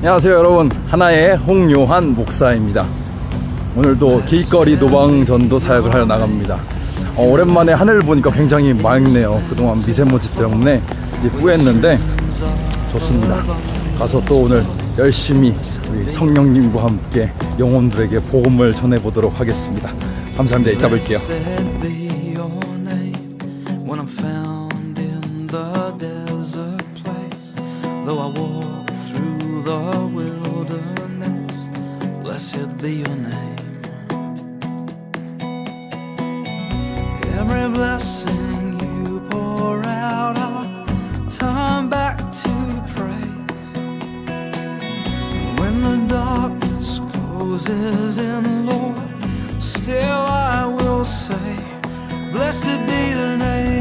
안녕하세요 여러분. 하나의 홍요한 목사입니다. 오늘도 길거리 노방전도 사역을 하러 나갑니다. 어, 오랜만에 하늘을 보니까 굉장히 맑네요. 그동안 미세먼지 때문에 이제 뿌였는데 좋습니다. 가서 또 오늘 열심히 우리 성령님과 함께 영혼들에게 복음을 전해보도록 하겠습니다. 감사합니다. 이따 뵐게요 Though I walk through the wilderness, blessed be your name. Every blessing you pour out, I'll turn back to praise. When the darkness closes in, Lord, still I will say, Blessed be the name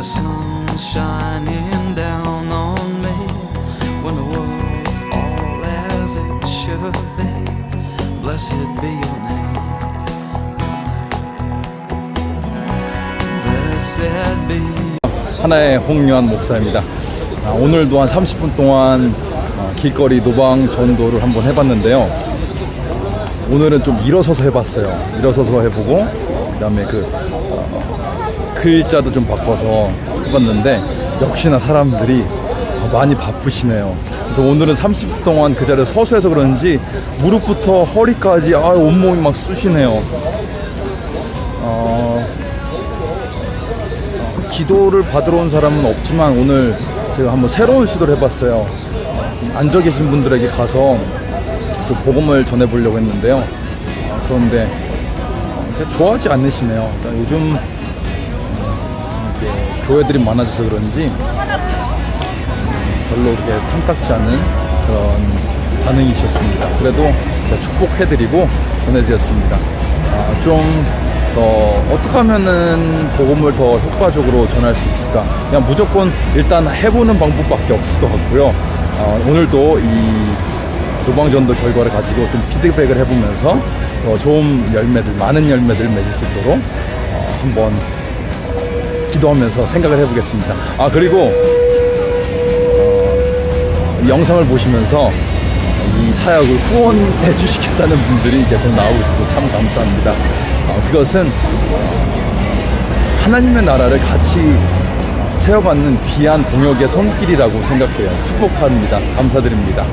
the sun's shining down on me, when the world's all as it should be. Blessed be your name. Blessed be 하나의 홍요한 목사입니다. 아, 오늘도 한 30분 동안 어, 길거리 노방 전도를 한번 해봤는데요. 오늘은 좀 일어서서 해봤어요. 일어서서 해보고 그다음에 그 어, 글자도 좀 바꿔서 해봤는데 역시나 사람들이 많이 바쁘시네요. 그래서 오늘은 30분 동안 그 자리에 서서 해서 그런지 무릎부터 허리까지 아, 온몸이 막 쑤시네요. 어, 기도를 받으러 온 사람은 없지만 오늘 제가 한번 새로운 시도를 해봤어요. 앉아 계신 분들에게 가서 또 복음을 전해보려고 했는데요. 아, 그런데 어, 좋아하지 않으시네요. 그러니까 요즘 음, 이렇게 교회들이 많아져서 그런지 음, 별로 그렇게 탐탁치 않은 그런 반응이셨습니다. 그래도 축복해드리고 전해드렸습니다. 아, 좀더 어떻게 하면은 복음을 더 효과적으로 전할 수 있을까? 그냥 무조건 일단 해보는 방법밖에 없을 것 같고요. 아, 오늘도 이 도방전도 결과를 가지고 좀 피드백을 해보면서 더 좋은 열매들, 많은 열매들을 맺을 수 있도록 어, 한번 기도하면서 생각을 해보겠습니다. 아 그리고 어, 이 영상을 보시면서 이 사역을 후원해 주시겠다는 분들이 계속 나오고 있어서 참 감사합니다. 어, 그것은 하나님의 나라를 같이 세워받는 귀한 동역의 손길이라고 생각해요. 축복합니다. 감사드립니다.